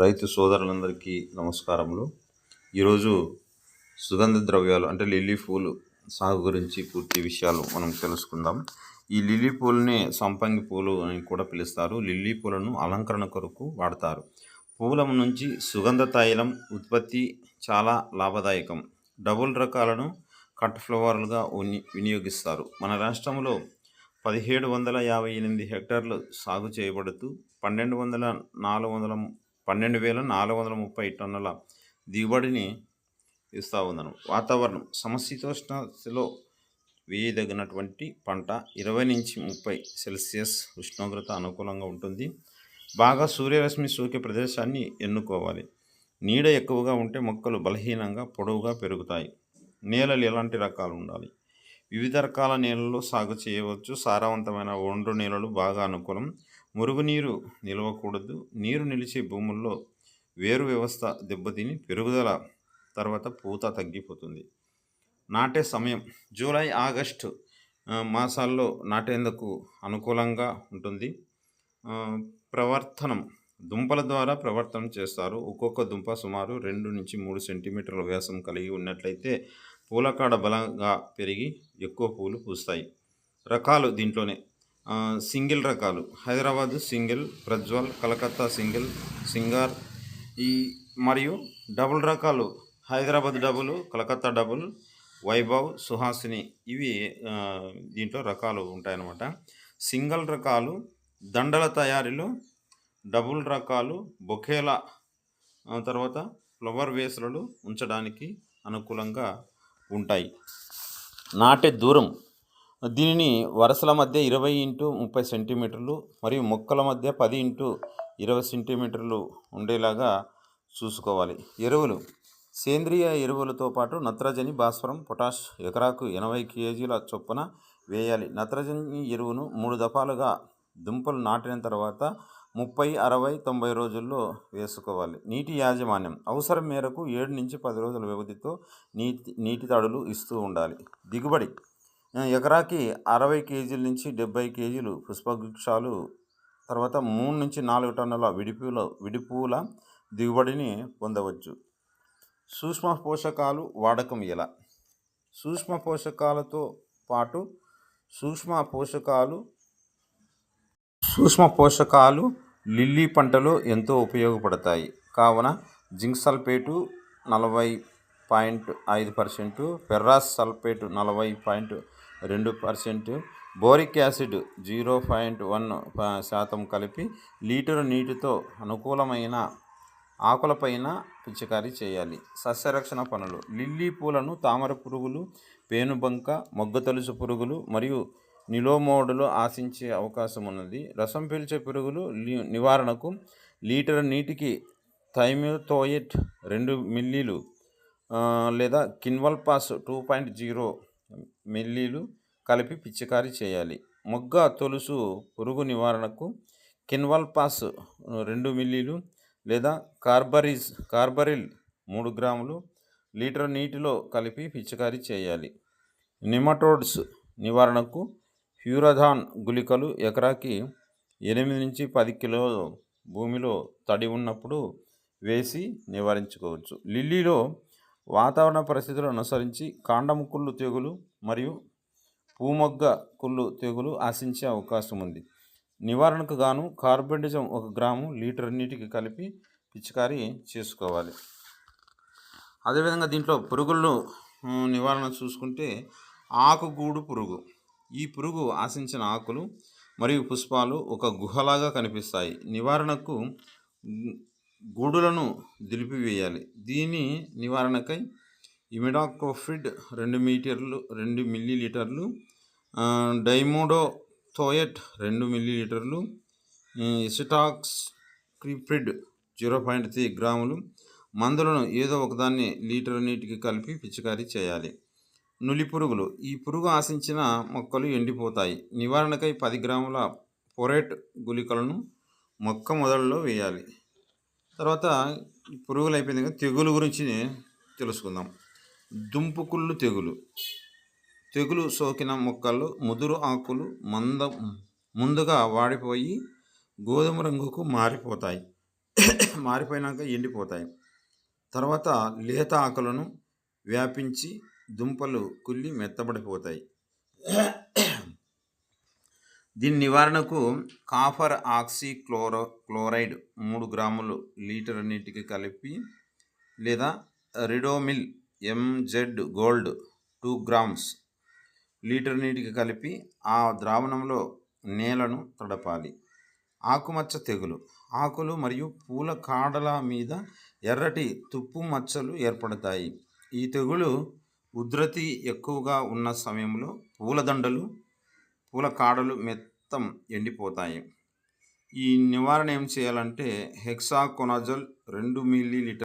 రైతు సోదరులందరికీ నమస్కారములు. ఈరోజు సుగంధ ద్రవ్యాలు అంటే లిల్లీ పూలు సాగు గురించి పూర్తి విషయాలు మనం తెలుసుకుందాం. ఈ లిల్లీ పూలని సంపంగి పూలు అని కూడా పిలుస్తారు. లిల్లీ పూలను అలంకరణ కొరకు వాడతారు. పూల నుంచి సుగంధ తైలం ఉత్పత్తి చాలా లాభదాయకం. డబుల్ రకాలను కట్ ఫ్లవర్లుగా వినియోగిస్తారు. మన రాష్ట్రంలో పదిహేడు వందల యాభై ఎనిమిది హెక్టార్లు సాగు చేయబడుతూ పన్నెండు వందల నాలుగు వందల పన్నెండు వేల నాలుగు వందల ముప్పై టన్నుల దిగుబడిని ఇస్తూ ఉందను. వాతావరణం సమశీతోష్ణలో వేయదగినటువంటి పంట ఇరవై నుంచి ముప్పై సెల్సియస్ ఉష్ణోగ్రత అనుకూలంగా ఉంటుంది. బాగా సూర్యరశ్మి సోకే ప్రదేశాన్ని ఎన్నుకోవాలి. నీడ ఎక్కువగా ఉంటే మొక్కలు బలహీనంగా పొడవుగా పెరుగుతాయి. నేలలు ఎలాంటి రకాలు ఉండాలి? వివిధ రకాల నేలల్లో సాగు చేయవచ్చు. సారవంతమైన ఒండ్రు నేలలు బాగా అనుకూలం. మురుగునీరు నిలవకూడదు. నీరు నిలిచే భూముల్లో వేరు వ్యవస్థ దెబ్బతిని పెరుగుదల తర్వాత పూత తగ్గిపోతుంది. నాటే సమయం. జూలై ఆగస్టు మాసాల్లో నాటేందుకు అనుకూలంగా ఉంటుంది. ప్రవర్తనం. దుంపల ద్వారా ప్రవర్తనం చేస్తారు. ఒక్కొక్క దుంప సుమారు రెండు నుంచి మూడు సెంటీమీటర్ల వ్యాసం కలిగి ఉన్నట్లయితే పూలకాడ బలంగా పెరిగి ఎక్కువ పూలు పూస్తాయి. రకాలు దీంట్లోనే. సింగిల్ రకాలు. Hyderabad single Prajwal Calcutta single Singar. ఈ మరియు డబుల్ రకాలు. హైదరాబాద్ డబుల్ కలకత్తా డబుల్ వైభవ్ సుహాసిని ఇవి దీంట్లో రకాలు ఉంటాయన్నమాట. సింగిల్ రకాలు దండల తయారీలో డబుల్ రకాలు బొకేల తర్వాత ఫ్లవర్ వేసులలో ఉంచడానికి అనుకూలంగా ఉంటాయి. నాటే దూరం. దీనిని వరుసల మధ్య ఇరవై ఇంటూ ముప్పై సెంటీమీటర్లు మరియు మొక్కల మధ్య పది ఇంటూ ఇరవై సెంటీమీటర్లు ఉండేలాగా చూసుకోవాలి. ఎరువులు. సేంద్రియ ఎరువులతో పాటు నత్రజని భాస్వరం పొటాష్ ఎకరాకు ఎనభై కేజీల చొప్పున వేయాలి. నత్రజని ఎరువును మూడు దఫాలుగా దుంపలు నాటిన తర్వాత ముప్పై అరవై తొంభై రోజుల్లో వేసుకోవాలి. నీటి యాజమాన్యం. అవసరం మేరకు ఏడు నుంచి పది రోజుల వ్యవధితో నీటి నీటి తడులు ఇస్తూ ఉండాలి. దిగుబడి. ఎకరాకి అరవై కేజీల నుంచి డెబ్బై కేజీలు పుష్పవృక్షాలు తర్వాత మూడు నుంచి నాలుగు టన్నుల విడిపూల విడిపూల దిగుబడిని పొందవచ్చు. సూక్ష్మ పోషకాలు వాడకం ఎలా? సూక్ష్మ పోషకాలతో పాటు సూక్ష్మ పోషకాలు సూక్ష్మ పోషకాలు లిల్లీ పంటలో ఎంతో ఉపయోగపడతాయి. కావున జింక్ సల్ఫేటు నలభై పాయింట్ ఐదు పర్సెంటు ఫెర్రాస్ సల్ఫేటు నలభై పాయింట్ రెండు percent. Boric acid zero point one శాతం కలిపి లీటరు నీటితో అనుకూలమైన ఆకులపైన పిచికారీ చేయాలి. సస్యరక్షణ పనులు. లిల్లీ పూలను తామర పురుగులు పేనుబంక మొగ్గ తలుసు పురుగులు మరియు నిలోమోడులు ఆశించే అవకాశం ఉన్నది. రసం పీల్చే పురుగులు నివారణకు లీటర్ నీటికి థైమిథోయిట్ రెండు మిల్లీలు లేదా కిన్వల్పాస్ టూ పాయింట్ జీరో మిల్లీలు కలిపి పిచికారీ చేయాలి. మొగ్గ తొలుసు పురుగు నివారణకు కిన్వల్పాస్ రెండు మిల్లీలు లేదా కార్బరీస్ కార్బరిల్ మూడు గ్రాములు లీటర్ నీటిలో కలిపి పిచికారీ చేయాలి. నిమటోడ్స్ నివారణకు హ్యూరధాన్ గుళికలు ఎకరాకి ఎనిమిది నుంచి పది కిలో భూమిలో తడి ఉన్నప్పుడు వేసి నివారించుకోవచ్చు. లిల్లీలో వాతావరణ పరిస్థితులను అనుసరించి కాండము కుళ్ళు తెగులు మరియు పూమొగ్గ కుళ్ళు తెగులు ఆశించే అవకాశం ఉంది. నివారణకు గాను కార్బెండిజం ఒక గ్రాము లీటర్ నీటికి కలిపి పిచికారీ చేసుకోవాలి. అదేవిధంగా దీంట్లో పురుగులను నివారణ చూసుకుంటే ఆకుగూడు పురుగు. ఈ పురుగు ఆశించిన ఆకులు మరియు పుష్పాలు ఒక గుహలాగా కనిపిస్తాయి. నివారణకు గూడులను దిలిపివేయాలి. దీని నివారణకై ఇమిడాక్రోఫిడ్ రెండు మీటర్లు రెండు మిల్లీ లీటర్లు ఆ, డైమోడోథోయట్ రెండు మిల్లీలీటర్లు ఇసిటాక్స్ క్రిప్రిడ్ జీరో పాయింట్ త్రీ గ్రాములు మందులను ఏదో ఒకదాన్ని లీటర్ నీటికి కలిపి పిచికారీ చేయాలి. నులి పురుగులు. ఈ పురుగు ఆశించిన మొక్కలు ఎండిపోతాయి. నివారణకై పది గ్రాముల పొరేట్ గుళికలను మొక్క మొదలలో వేయాలి. తర్వాత ఈ పురుగులు అయిపోయింది కదా తెగులు గురించి తెలుసుకుందాం. దుంపుకుళ్ళు తెగులు. తెగులు సోకిన మొక్కలు ముదురు ఆకులు మంద ముందుగా వాడిపోయి గోధుమ రంగుకు మారిపోతాయి. మారిపోయినాక ఎండిపోతాయి. తర్వాత లేత ఆకులను వ్యాపించి దుంపలు కుళ్ళి మెత్తబడిపోతాయి. దీని నివారణకు కాఫర్ ఆక్సీ క్లోరో క్లోరైడ్ మూడు గ్రాములు లీటర్ నీటికి కలిపి లేదా Ridomil MZ gold two grams litre నీటికి కలిపి ఆ ద్రావణంలో నేలను తడపాలి. ఆకుమచ్చ తెగులు. ఆకులు మరియు పూల కాడల మీద ఎర్రటి తుప్పు మచ్చలు ఏర్పడతాయి. ఈ తెగులు ఉధృతి ఎక్కువగా ఉన్న సమయంలో పూలదండలు పూల కాడలు మెత్తం ఎండిపోతాయి. ఈ నివారణ ఏం చేయాలంటే హెక్సాకొనజల్ రెండు మిల్లీ లీటర్